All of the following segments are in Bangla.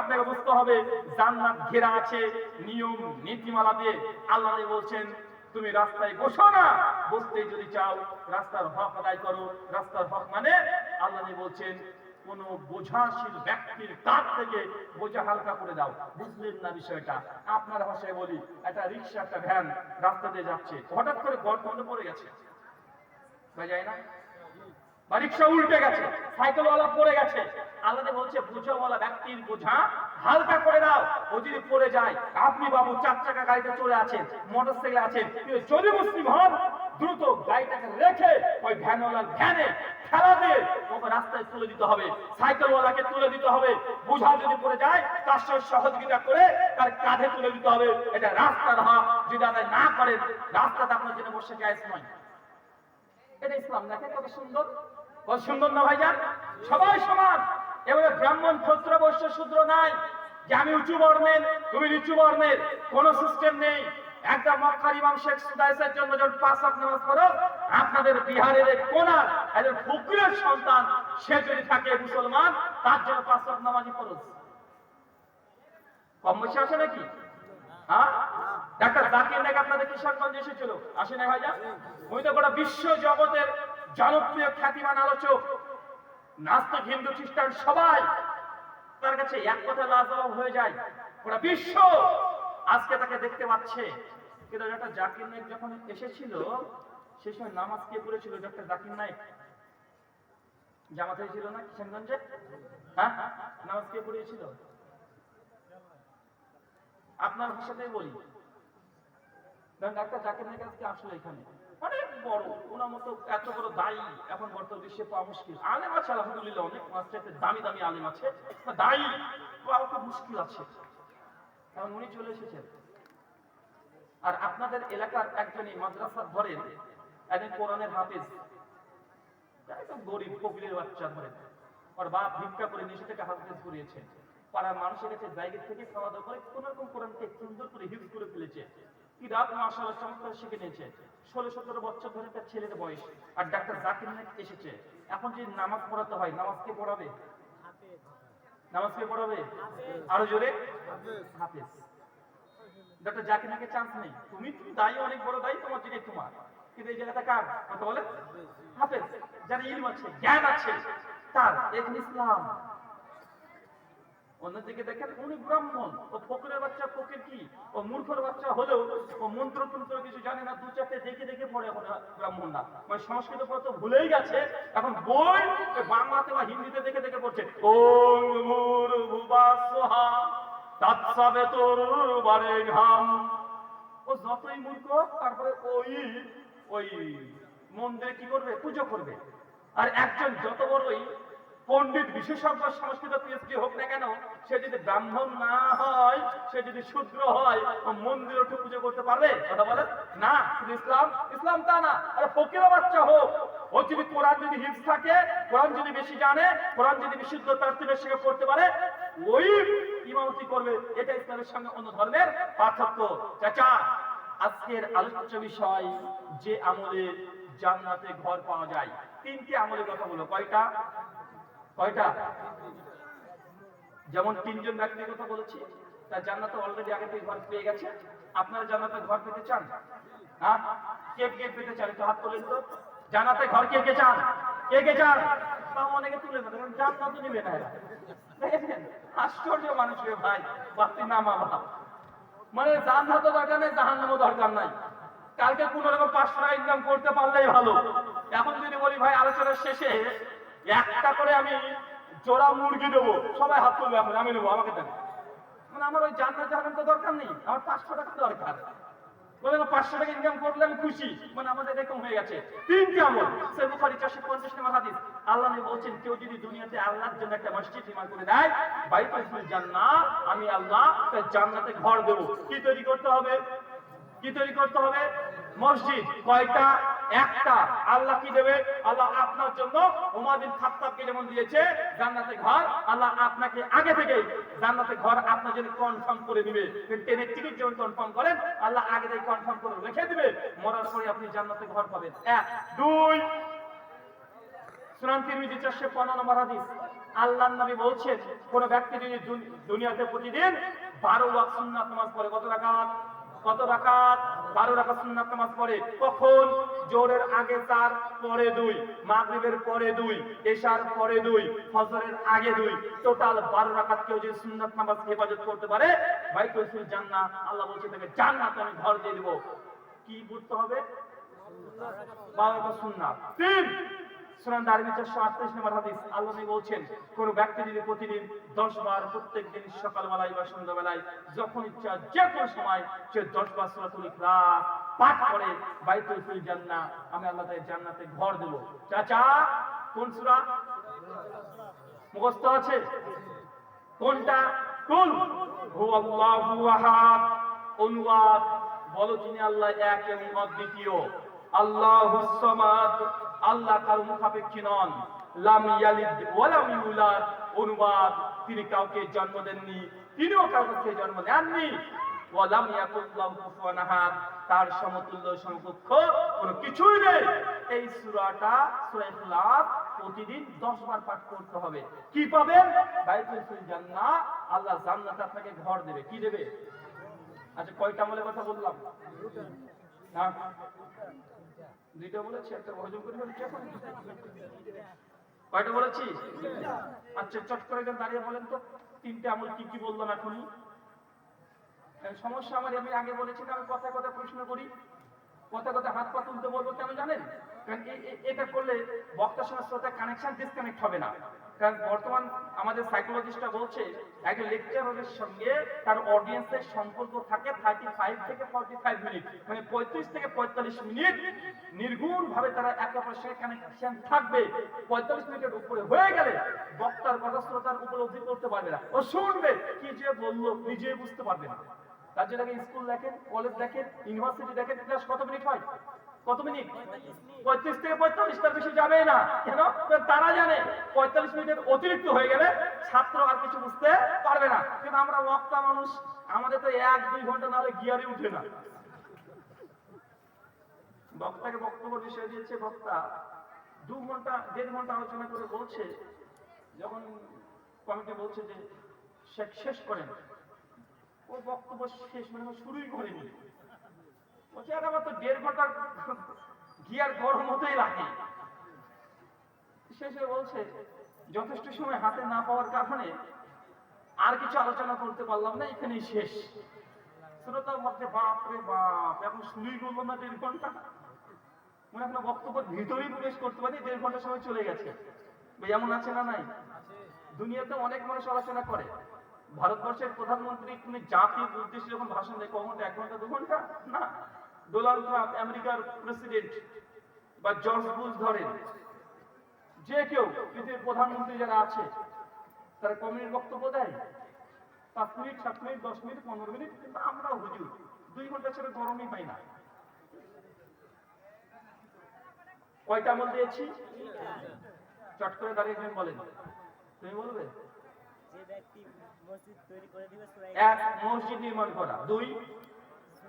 আপনাকে বুঝতে হবে, জান্নাত ঘেরা আছে, নিয়ম, নীতিমালা দিয়ে আল্লাহ বলছেন, তুমি রাস্তায় বসো না, বসতে যদি চাও, রাস্তার হক আদায় করো। রাস্তার হক মানে আল্লাহ বলছেন, কোন বোঝাশীল ব্যক্তির কাছ থেকে বোঝা হালকা করে দাও। বুঝলেন না বিষয়টা? আপনার ভাষায় বলি, একটা রিক্সা, একটা ভ্যান রাস্তা দিয়ে যাচ্ছে, হঠাৎ করে গর্ত পড়ে গেছে। যায় না? রিক্সা উল্টে গেছে, সাইকেলওয়ালা পড়ে গেছে। আল্লাহ বলছে, বোঝাওয়ালা ব্যক্তির বোঝা হালকা করে দাও ও যদি পড়ে যায়। আপনি বাবু চার চাকা গাড়িতে চলে আছেন মোটর সাইকেলে আছেন যদি মুসলিম হন, দ্রুত গাড়িটাকে রেখে ওই ভ্যানওয়ালার ভ্যানে ঠেলা দিয়ে ওকে রাস্তায় তুলে দিতে হবে। সাইকেলওয়ালাকে তুলে দিতে হবে। বোঝা যদি পড়ে যায়, তার সঙ্গে সহযোগিতা করে তার কাঁধে তুলে দিতে হবে। এটা রাস্তার হক যদি আদায় না করেন রাস্তাতে আপনার জন্য বসে যায় নয়। এটা ইসলাম, দেখেন কত সুন্দর। কত সুন্দর না ভাইজান? সবাই সমান। এবারে ব্রাহ্মণ ক্ষত্র বৈশ্য শূদ্র নাই। যে আমি উঁচু বর্ণের, তুমি নিচু বর্ণের, কোন সিস্টেম নেই। একটা মক্কার ইমাম শেখ সুদাইসের জন্য যখন পাঁচ ওয়াক্ত নামাজ পড়ো, আপনাদের বিহারের কোনার একজন ফকিরের সন্তান, সে যদি থাকে মুসলমান, তার জন্য পাঁচ ওয়াক্ত নামাজই ফরজ। কম বেশি আসে নাকি? হ্যাঁ? ডাক্তার জাকির নায়ক আপনাদের কিশোরগঞ্জে এসেছিল। আসে না ভাইজান? উনি তো গোটা বিশ্ব জগতের জনপ্রিয় খ্যাতিমান আলোচক, নাস্তিক হিন্দু খ্রিস্টান সবাই তার কাছে এক কথা লাজবাব হয়ে যায়। গোটা বিশ্ব আজকে তাকে দেখতে পাচ্ছে। কিন্তু ডক্টর জাকির নায়ক যখন এসেছিল, সে সময় নামাজ কে পড়েছিল? ডক্টর জাকির নায়ক। জামাত হয়েছিল না কিশোরগঞ্জে হ্যাঁ? নামাজ কে পড়িয়েছিল? আপনার ভাষাতেই বলি। ডাক্তার জাকির নায়ক আজকে আসলে এখানে। অনেক বড়, ওনার মতো এত বড় দায়ী এখন বর্তমান বিশ্বে পাওয়া মুশকিল। আলেম আছে, আলহামদুলিল্লাহ, অনেক মাস্টারতে দামি দামি আলেম আছে দায়ী পাওয়া খুব মুশকিল আছে। কারণ উনি চলে এসেছেন। আর আপনাদের এলাকার একজনই মাদ্রাসা ধরেন, একজন কোরআনের হাফেজ। একদম গরিব কবিরের বাচ্চা ধরেন। ওর বাপ ভিক্ষা করে নিশে থেকে হাফেজ করিয়েছে। পাড়ার মানুষের কাছে জায়গা থেকে খাওয়া দাওয়া করে কোন রকম কোরআনকে সুন্দর করে হিফজ করে ফেলেছে কি রাত? মাসাল্লাহ চমৎকার শিখে নিয়েছে। ষোলো, সতেরো বছর ধরে তার ছেলের বয়স, আর ডাক্তার জাকির নাইক এসেছে। এখন যদি নামাজ পড়াতে হয়, নামাজ কে পড়াবে? নামাজ কে পড়াবে? আরও জোরে? হাফেজ। ডক্টর জাকির চান্স নেই। তুমি তুমি দায়ী, অনেক বড় দায়ী, তোমার তোমার। কিন্তু এই জায়গাটা কার? কথা বলে হাফেজ। যার ইলম আছে, জ্ঞান আছে, তার। এখন ইসলাম। অন্যদিকে দেখেন উনি ব্রাহ্মণ। ও ফকরের বাচ্চা ফকির কি? ও মূর্খর বাচ্চা হলেও ও মন্ত্র তন্ত্র কিছু জানে না, দু চারটে দেখে দেখে পড়ে এখন ব্রাহ্মণ না মানে সংস্কৃত পড়া তো ভুলেই গেছে। এখন বই বাংলাতে বা হিন্দিতে দেখে দেখে পড়ছে। ওম মূর ভুবাসহা তাৎসাবে তোর বারে ঘাম। ও যতই মূর্খ, তারপরে ওই ওই মন্দিরে কি করবে? পুজো করবে। আর একজন যত বড়ই পণ্ডিত বিশেষজ্ঞ সংস্কৃত পিএইচডি হোক না কেন, সে যদি ব্রাহ্মণ না হয়, সে যদি শূদ্র হয় মন্দির উঠে পুজো করতে পারবে? কথা বলেন। না ইসলাম। ইসলাম তা না, আরে ফকির বাচ্চা হোক। ও যদি কোরআন যদি হিপস থাকে, কোরআন যদি বেশি জানে, কোরআন যদি বিশুদ্ধ তার্তিবের সঙ্গে পড়তে পারে, ওই ইমামতি করবে। এটা ইসলামের সঙ্গে অন্য ধর্মের পার্থক্য। চাচা, আজকের আলোচ্য বিষয়, যে আমলে জান্নাতে ঘর পাওয়া যায়। তিনটি আমলের কথা বলো। কয়টা? কয়টা? যেমন তিনজন ব্যক্তির কথা বলেছি তার জান্নাতে অলরেডি আগে থেকে ঘর পেয়ে গেছে। আপনারা জান্নাতে ঘর পেতে চান? হ্যাঁ? কে কে পেতে চান? হাত তো। জান্নাতে ঘর কে কে চান? কে কে চান? তাও অনেকে তুলে দেবে কারণ জান্নাতও নিবে না? আশ্চর্য মানুষ রে ভাই বাবা মানে দরকার নেই জাহান্নামও দরকার নাই। কালকে কোন রকম পাঁচশো ইনকাম করতে পারলেই ভালো। এখন যদি বলি ভাই আলোচনার শেষে একটা করে আমি জোড়া মুরগি দেবো। সবাই হাত তুলবে এখন আমি নেব, আমাকে দেন। মানে আমার ওই জান্নাত জাহান্নাম তো দরকার নেই, আমার পাঁচশো টাকা দরকার। বলে পাঁচশো টাকা ইনকাম করলে আমি খুশি। মানে আমাদের এরকম হয়ে গেছে। তিনটি আমল। সে বুখারি চারশো পঞ্চাশ নম্বর হাদিস। আল্লাহ নবী বলছেন, কেউ যদি দুনিয়াতে আল্লাহর জন্য একটা মসজিদ নির্মাণ করে দেয়, বাইতুল জান্নাত, আমি আল্লাহ তার জান্নাতে ঘর দেবো। কি তৈরি করতে হবে? কি তৈরি করতে হবে? মসজিদ। কয়টা? একটা আল্লাহ কি দেবে? আল্লাহ আপনার জন্য উমার বিন খাত্তাবকে যেমন দিয়েছে জান্নাতে ঘর, আল্লাহ আপনাকে আগে থেকে জান্নাতে ঘর আপনার জন্য কনফার্ম করে দিবে। ট্রেনের টিকিট যেমন কনফার্ম করেন, আল্লাহ আগে থেকে কনফার্ম করে রেখে দিবে। মরার পরে আপনি জান্নাতে ঘর পাবেন। এক, দুই, সুনান তিরমিজি চারশো পনেরো নম্বর হাদিস। আল্লাহ নবী বলছেন, কোন ব্যক্তি যদি দুনিয়াতে প্রতিদিন বারো ওয়াক্ত সুন্নাত নামাজ পড়ে কত রাকাত? কত রাকাত? বারো রাকাত সুন্নাত নামাজ পড়ে। কখন? জোরের আগে চার, পরে দুই। মাগরিবের পরে দুই, এশার পরে দুই, ফজরের আগে দুই। টোটাল বারো রাকাত কেউ যদি সুন্নাত নামাজ হেফাজত করতে পারে, ভাই তসিল জান্নাত। আল্লাহ বলছে, তাকে জান্নাত আমি ঘর দিয়ে দেবো। কি বুঝতে হবে? বারো রাকাত সুন্নাত। তিন সুনান দারমি চারশো আটত্রিশ নম্বর হাদিস। আল্লাহ বলছেন, কোন ব্যক্তি যদি প্রতিদিন দশ বার প্রত্যেক দিন সকালবেলায় বা সন্ধ্যাবেলায় যখন ইচ্ছা যে কোনো সময় সে দশ বার সুরাতুল ইখলাস পাঠ করে, বাইতুল ফিল জান্নাহ, আমি আল্লাহ তাকে জান্নাতে ঘর দেব। চাচা, কোন সূরা? মুখস্থ আছে? কোনটা? কুল। হু আল্লাহু আহাদ। অনুবাদ। বলো তিনি আল্লাহ এক এবং অদ্বিতীয়। আল্লাহুস সামাদ। আল্লাহ কারও মুখাপেক্ষী নন। লাম ইয়ালিদ ওয়া লাম ইউলাদ। অনুবাদ, তিনি কাউকে জন্ম দেননি, তিনিও কাউকে জন্ম দেননি ওয়া লাম ইয়াকুল কুফুয়ান আহাদ। তার সমতুল্য সমকক্ষ কোনো কিছুই নেই। এই সূরাটা সূরা ইখলাস প্রতিদিন 10 বার পাঠ করতে হবে। কি পাবেন? বাইতুল জান্নাহ। আল্লাহ জান্নাতে আপনাকে ঘর দেবে। কি দেবে? আচ্ছা কয়টা আমলে কথা বললাম? দুইটা বলেছি, একটা হজম করে কয়টা বলেছি? আচ্ছা চট করে দাঁড়িয়ে বলেন তো, তিনটে আমল কি কি বললাম এখনই? সমস্যা আমার, আমি আগে বলেছি আমি কথা কথা প্রশ্ন করি কথা কথা হাত পা তুলতে বলব কেন জানেন? কারণ এটা করলে বক্তার সঙ্গে শ্রোতা কানেকশন ডিসকানেক্ট হবে না। কারণ বর্তমান আমাদের সাইকোলজিস্টরা বলছে একটা লেকচারের সঙ্গে তার অডিয়েন্সের সম্পর্ক থাকে থার্টি ফাইভ থেকে ফর্টি ফাইভ মিনিট মানে পঁয়ত্রিশ থেকে পঁয়তাল্লিশ মিনিট নির্গুণ ভাবে তারা একে অপরের সঙ্গে কানেকশন থাকবে। পঁয়তাল্লিশ মিনিটের উপরে হয়ে গেলে বক্তার কথা শ্রোতার উপলব্ধি করতে পারবে না। ও শুনবে, কি যে বলল নিজে বুঝতে পারবে না। তার জন্য স্কুল দেখেন কলেজ দেখেন ইউনিভার্সিটি দেখেন ক্লাস কত মিনিট হয়? কত মিনিট? পঁয়ত্রিশ থেকে পঁয়তাল্লিশ, তার বেশি যাবে না। কেন? তারা জানে পঁয়তাল্লিশ মিনিটের অতিরিক্ত হয়ে গেলে ছাত্র আর কিছু বুঝতে পারবে না। কিন্তু আমরা বক্তা মানুষ, আমাদের তো এক, দুই ঘণ্টা নাহলে গিয়ারে উঠে না। বক্তাকে বক্তব্য বিষয় দিয়েছে বক্তা। দু ঘণ্টা, দেড় ঘণ্টা আলোচনা করে বলছে, যখন কমিটি বলছে যে শেষ করেন, ও বক্তব্য শেষ মানে শুরুই করেনি। বলছে, আর আমার তো দেড় ঘণ্টা গিয়ার গরম হতেই লাগে। শেষে বলছে, যথেষ্ট সময় হাতে না পাওয়ার কারণে আর কিছু আলোচনা করতে পারলাম না, এখানেই শেষ। শ্রোতার মধ্যে বাপ রে বাপ, এখন শুরুই করল না দেড় ঘণ্টা। মনে এখন বক্তব্যের ভিতরেই প্রবেশ করতে পারি দেড় ঘণ্টা সময় চলে গেছে। এমন আছে না নাই? দুনিয়াতে অনেক মানুষ আলোচনা করে। ভারতবর্ষের প্রধানমন্ত্রী কোন জাতির উদ্দেশ্যে যখন ভাষণ দেয় কখন এক ঘণ্টা, দু ঘণ্টা? না। ডোনাল্ড ট্রাম্প আমেরিকার প্রেসিডেন্ট বা জর্জ বুশ ধরেন যে কেউ পৃথিবীর প্রধানমন্ত্রী যারা আছে তারা ক মিনিট বক্তব্য দেয়। পাঁচ মিনিট সাত মিনিট দশ মিনিট পনেরো মিনিট কিন্তু আমরাও হুজুর দুই ঘণ্টা ছেড়ে গরমই পাই না। কয়টা আমল দিয়েছি? চট করে দাঁড়িয়ে বলেন। তুমি বলবে? এক মসজিদ নির্মাণ করা। দুই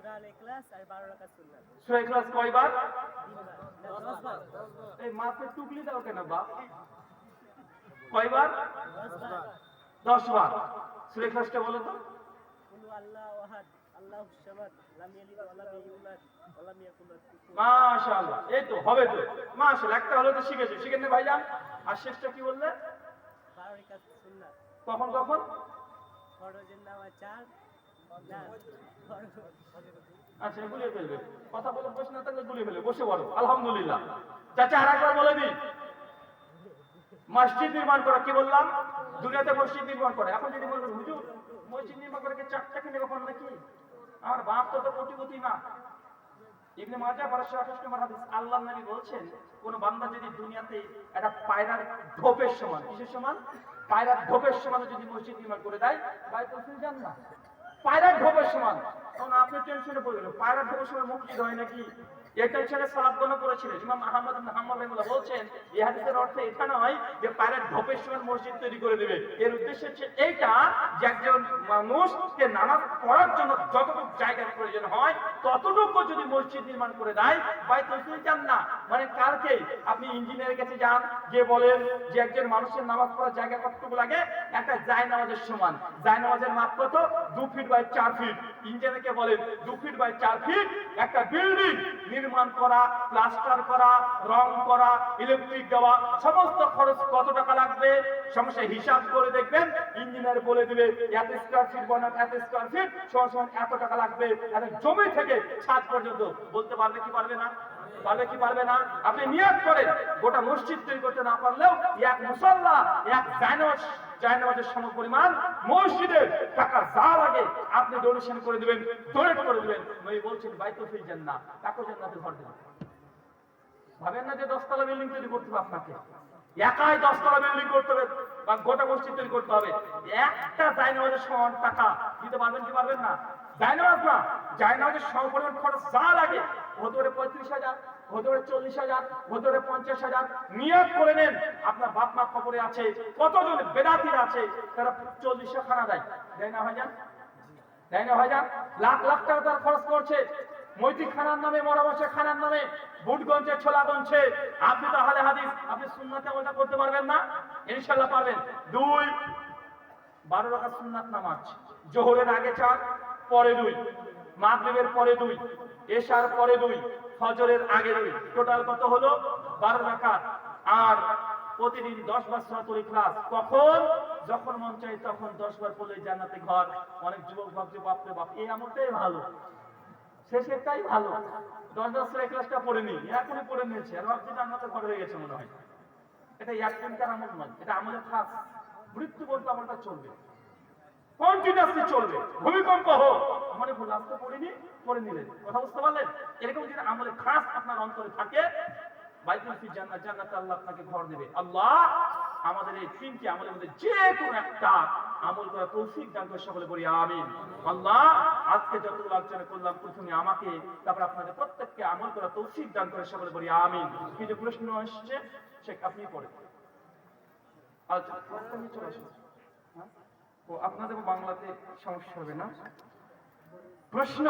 সূরা আল ইখলাস আর 12 রাকাত সুন্নাত। সুরা ইখলাস কয়বার? তিনবার না 10 বার এই মাথে টুকলি দাও কেন বাপ? কয়বার? দশ বার সুরা ইখলাসটা বলো তো। মাশাআল্লাহ এই হবে তো। মাশাআল্লাহ একটা হলো তো শিখেছো। শিখেন না ভাইজান? আর শেষটা কি বললে? 12 কখন কখন? ফরজের চার আচ্ছা গুলিয়ে ফেলবে। কথা বলে বসে না থাকলে গুলিয়ে বসে বলো আলহামদুলিল্লাহ। চাচা আর একবার বলে দিন মসজিদ নির্মাণ করা কি বললাম? দুনিয়াতে মসজিদ নির্মাণ করে। এখন যদি বলবেন হুজুর, মসজিদ নির্মাণ করে চারটা কিনে নাকি আমার বাপ তো কোটিপতি না। ইবনে মাজা আঠাশ নম্বর হাদিস, আল্লাহ নবী বলছেন, কোন বান্দা যদি দুনিয়াতে একটা পায়রার ঢোপের সমান, কিসের সমান? পায়রার ঢোপের সমান যদি মসজিদ নির্মাণ করে দেয় বাইতুল ফিল জান্নাহ পায়রার ঢোপের সমান। তখন আপনি টেনশনে পড়ে গেলেন পায়রার ঢোপের সময় মসজিদ হয় নাকি? এটাই ছেড়ে সালাদ গণনা করেছিলেন। ইমাম আহমদ মোহাম্মদ রহমুল্লাহ বলছেন, এই হাদিসের অর্থ এটা নয় যে পায়রার ঢোপের সময় মসজিদ তৈরি করে দেবে। এর উদ্দেশ্য হচ্ছে এইটা যে একজন মানুষকে নামাজ পড়ার জন্য যতটুকু জায়গার প্রয়োজন হয়, ততটুকু যদি মসজিদ নির্মাণ করে দেয়, বাইতুল যান না মানে কালকে আপনি ইঞ্জিনিয়ারের কাছে যান যে বলেন যে একজন মানুষের নামাজ পড়ার জায়গা কতটুকু লাগে? একটা জায় নামাজের সমান। জায় নামাজের মাপ কত? দু ফিট বাই চার ফিট। ইঞ্জিনিয়ারকে বলেন, দু ফিট বাই চার ফিট, একটা বিল্ডিং নির্মাণ করা, প্লাস্টার করা, রং করা, ইলেকট্রিক দেওয়া, সমস্ত খরচ কত টাকা লাগবে? সমস্যা হিসাব করে দেখবেন, ইঞ্জিনিয়ার বলে দিবে, এত স্কোয়ার ফিট বনাম, এত স্কোয়ার ফিট সমান এত টাকা লাগবে একটা জমি থেকে ছাদ পর্যন্ত। বলতে পারবে কি পারবে না? পারবে কি পারবে না? আপনি নিয়াত করেন, গোটা মসজিদ তৈরি করতে না পারলেও এক মুসল্লা, এক জায়নামাজ, জায়নামাজের সম পরিমাণ মসজিদের টাকা যা লাগে আপনি ডোনেশন করে দিবেন ডোনেট করে দিবেন। নই বলছেন, বাইতুল ফিল জান্নাত তাকে জান্নাতে ঘর দেবেন। ভাবেন না যে দশতলা বিল্ডিং তৈরি করতে হবে আপনাকে? একাই দশতলা বিল্ডিং করতে হবে। বা গোটা মসজিদ তৈরি করতে হবে। একটা জায়নামাজের সমান টাকা দিতে পারবেন কি পারবেন না? জায়নামাজ না, জায়নামাজের সম পরিমাণ খরচ যা লাগে, হতে পারে পঁয়ত্রিশ হাজার, হতে পারে চল্লিশ হাজার, হতে পারে পঞ্চাশ হাজার, নিয়োগ করে নেন। আপনার বাপ মা খবরে আছে, কতজন বেদাতির আছে, তারা চল্লিশশো খানা দেয়। দেয় না ভাইজান? তাই না ভাইজান? লাখ লাখ টাকা তারা খরচ করছে। মৈত্রী খানার নামে মরামশা খানার নামে, বুটগঞ্জে, ছোলাগঞ্জে। আপনি তো হালে হাদিস, আপনি সুন্নাতে ওটা করতে পারবেন না? ইনশাল্লাহ পারবেন। দুই, বারো রাখা সুন্নাত নামাজ। জোহরের আগে চার, পরে দুই। মাগরিবের পরে দুই। এশার পরে দুই। ফজরের আগে দুই। টোটাল কত হলো? বারো রাকাত। আর প্রতিদিন দশ বার সরাসরি ক্লাস। কখন? যখন মন চাই তখন দশ বার পড়লে জান্নাতে ঘর। অনেক যুবক ভাবছে, বাপরে বাপ, এই আমলটাই ভালো। শেষেরটাই ভালো। দশ দশ করে ক্লাসটা পড়ে নি এখনই পড়ে নিয়েছে। আর ভাবছি জান্নাতে ঘর হয়ে গেছে মনে হয়। এটা এক দিনকার আমল নয়। এটা আমলের খাস মৃত্যু পর্যন্ত আমলটা চলবে। কন্টিনিউসলি চলবে। ভূমিকম্প হোক। মানে ভুল, আজকে পড়িনি, পড়ে নিলেন। কথা বুঝতে পারলেন? এরকম যদি আমলে খাস আপনার অন্তরে থাকে বাইতুল ফি জান্নাত জান্নাত আল্লাহ আপনাকে ঘর দেবে। আল্লাহ আমাদের এই তিনটি আমলের মধ্যে যে কোনো একটা আমল করা তৌফিক দান করে সকলে বলি, আমিন। আল্লাহ, আজকে যতগুলো আলোচনা করলাম, প্রথমে আমাকে, তারপর আপনাদের প্রত্যেককে আমল করা তৌফিক দান করে সকলে বলি, আমিন। কিছু প্রশ্ন আসছে, সে আপনি পড়ে। আচ্ছা হ্যাঁ? আপনাদের বাংলাতে সমস্যা হবে না? প্রশ্ন